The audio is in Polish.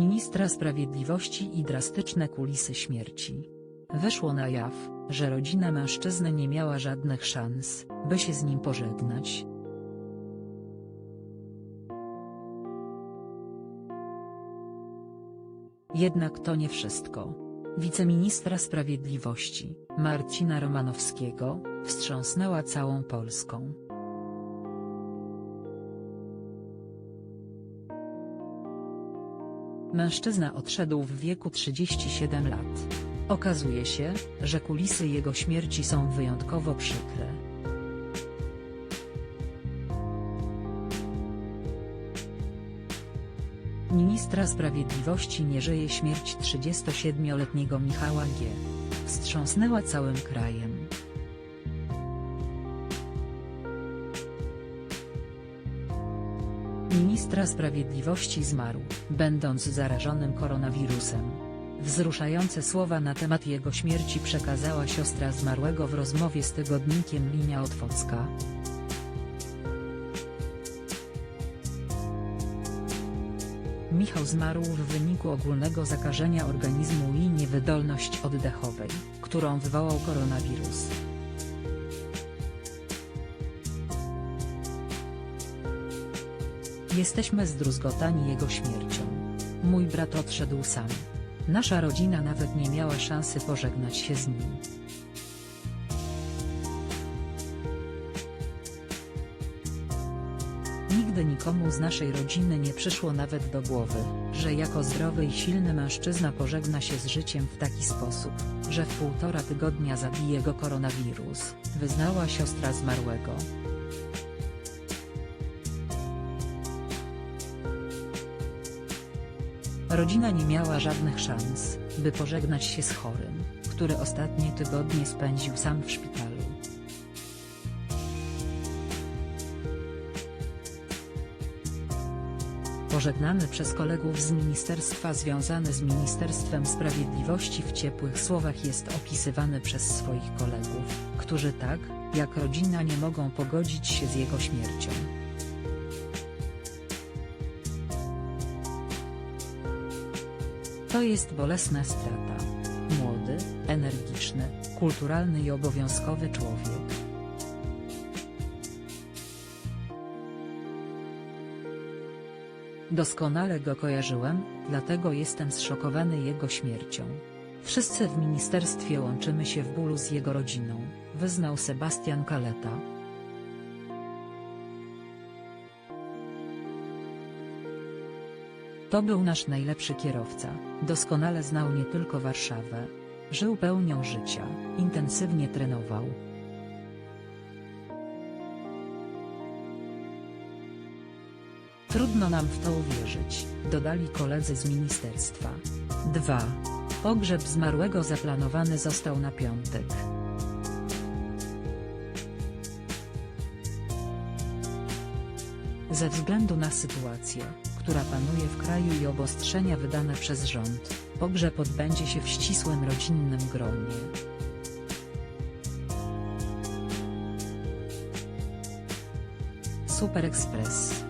ministra sprawiedliwości i drastyczne kulisy śmierci. Wyszło na jaw, że rodzina mężczyzny nie miała żadnych szans, by się z nim pożegnać. Jednak to nie wszystko. Wiceministra Sprawiedliwości, Marcina Romanowskiego, wstrząsnęła całą Polską. Mężczyzna odszedł w wieku 37 lat. Okazuje się, że kulisy jego śmierci są wyjątkowo przykre. Ministra Sprawiedliwości nie żyje śmierć 37-letniego Michała G. Wstrząsnęła całym krajem. Ministra Sprawiedliwości zmarł, będąc zarażonym koronawirusem. Wzruszające słowa na temat jego śmierci przekazała siostra zmarłego w rozmowie z tygodnikiem Linia Otwocka. Michał zmarł w wyniku ogólnego zakażenia organizmu i niewydolność oddechowej, którą wywołał koronawirus. Jesteśmy zdruzgotani jego śmiercią. Mój brat odszedł sam. Nasza rodzina nawet nie miała szansy pożegnać się z nim. Nigdy nikomu z naszej rodziny nie przyszło nawet do głowy, że jako zdrowy i silny mężczyzna pożegna się z życiem w taki sposób, że w półtora tygodnia zabije go koronawirus, wyznała siostra zmarłego. Rodzina nie miała żadnych szans, by pożegnać się z chorym, który ostatnie tygodnie spędził sam w szpitalu. Pożegnany przez kolegów z ministerstwa związany z Ministerstwem Sprawiedliwości w ciepłych słowach jest opisywany przez swoich kolegów, którzy tak, jak rodzina nie mogą pogodzić się z jego śmiercią. To jest bolesna strata. Młody, energiczny, kulturalny i obowiązkowy człowiek. Doskonale go kojarzyłem, dlatego jestem zszokowany jego śmiercią. Wszyscy w ministerstwie łączymy się w bólu z jego rodziną, wyznał Sebastian Kaleta. To był nasz najlepszy kierowca, doskonale znał nie tylko Warszawę. Żył pełnią życia, intensywnie trenował. Trudno nam w to uwierzyć, dodali koledzy z ministerstwa. 2. Pogrzeb zmarłego zaplanowany został na piątek. Ze względu na sytuację, która panuje w kraju i obostrzenia wydane przez rząd, pogrzeb odbędzie się w ścisłym rodzinnym gronie. Super Express